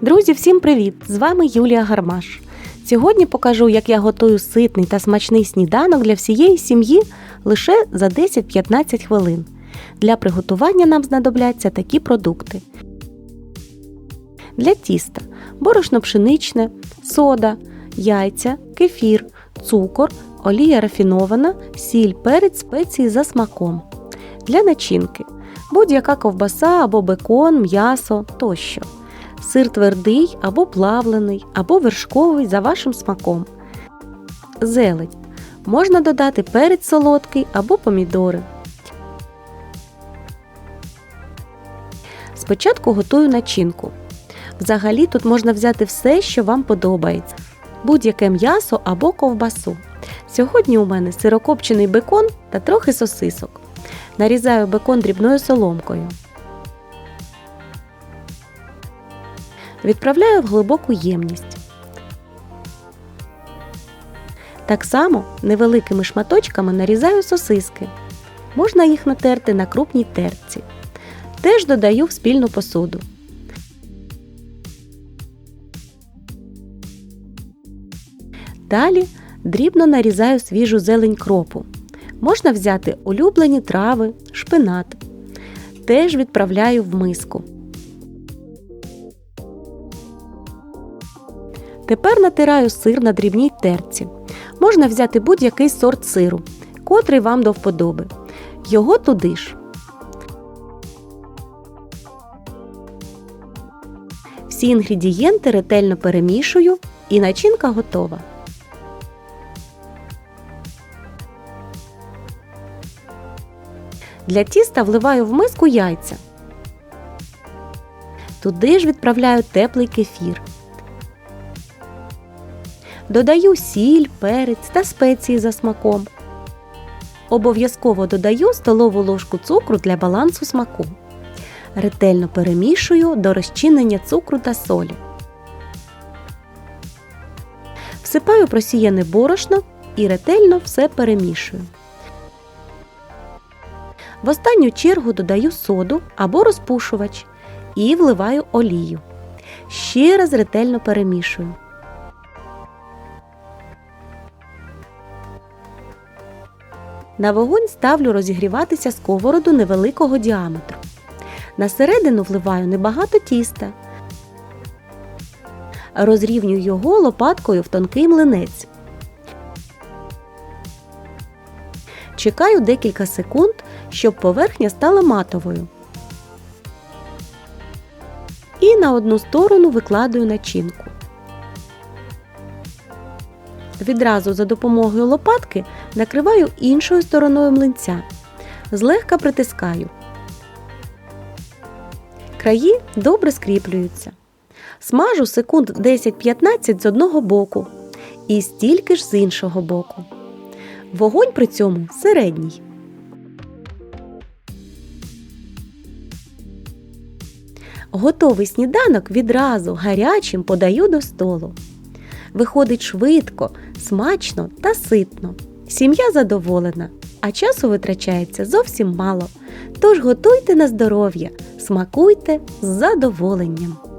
Друзі, всім привіт! З вами Юлія Гармаш. Сьогодні покажу, як я готую ситний та смачний сніданок для всієї сім'ї лише за 10-15 хвилин. Для приготування нам знадобляться такі продукти. Для тіста борошно пшеничне, сода, яйця, кефір, цукор, олія рафінована, сіль, перець, спеції за смаком. Для начинки будь-яка ковбаса або бекон, м'ясо тощо. Сир твердий або плавлений, або вершковий за вашим смаком. Зелень. Можна додати перець солодкий або помідори. Спочатку готую начинку. Взагалі тут можна взяти все, що вам подобається, будь-яке м'ясо або ковбасу. Сьогодні у мене сирокопчений бекон та трохи сосисок. Нарізаю бекон дрібною соломкою. Відправляю в глибоку ємність. Так само невеликими шматочками нарізаю сосиски. Можна їх натерти на крупній терці. Теж додаю в спільну посуду. Далі дрібно нарізаю свіжу зелень кропу. Можна взяти улюблені трави, шпинат. Теж відправляю в миску. Тепер натираю сир на дрібній терці. Можна взяти будь-який сорт сиру, котрий вам до вподоби. Його туди ж. Всі інгредієнти ретельно перемішую і начинка готова. Для тіста вливаю в миску яйця. Туди ж відправляю теплий кефір. Додаю сіль, перець та спеції за смаком. Обов'язково додаю столову ложку цукру для балансу смаку. Ретельно перемішую до розчинення цукру та солі. Всипаю просіяне борошно і ретельно все перемішую. В останню чергу додаю соду або розпушувач і вливаю олію. Ще раз ретельно перемішую. На вогонь ставлю розігріватися сковороду невеликого діаметру. На середину вливаю небагато тіста. Розрівнюю його лопаткою в тонкий млинець. Чекаю декілька секунд, щоб поверхня стала матовою. І на одну сторону викладаю начинку. Відразу за допомогою лопатки накриваю іншою стороною млинця. Злегка притискаю. Краї добре скріплюються. Смажу секунд 10-15 з одного боку і стільки ж з іншого боку. Вогонь при цьому середній. Готовий сніданок відразу гарячим подаю до столу. Виходить швидко, смачно та ситно. Сім'я задоволена, а часу витрачається зовсім мало. Тож готуйте на здоров'я, смакуйте з задоволенням.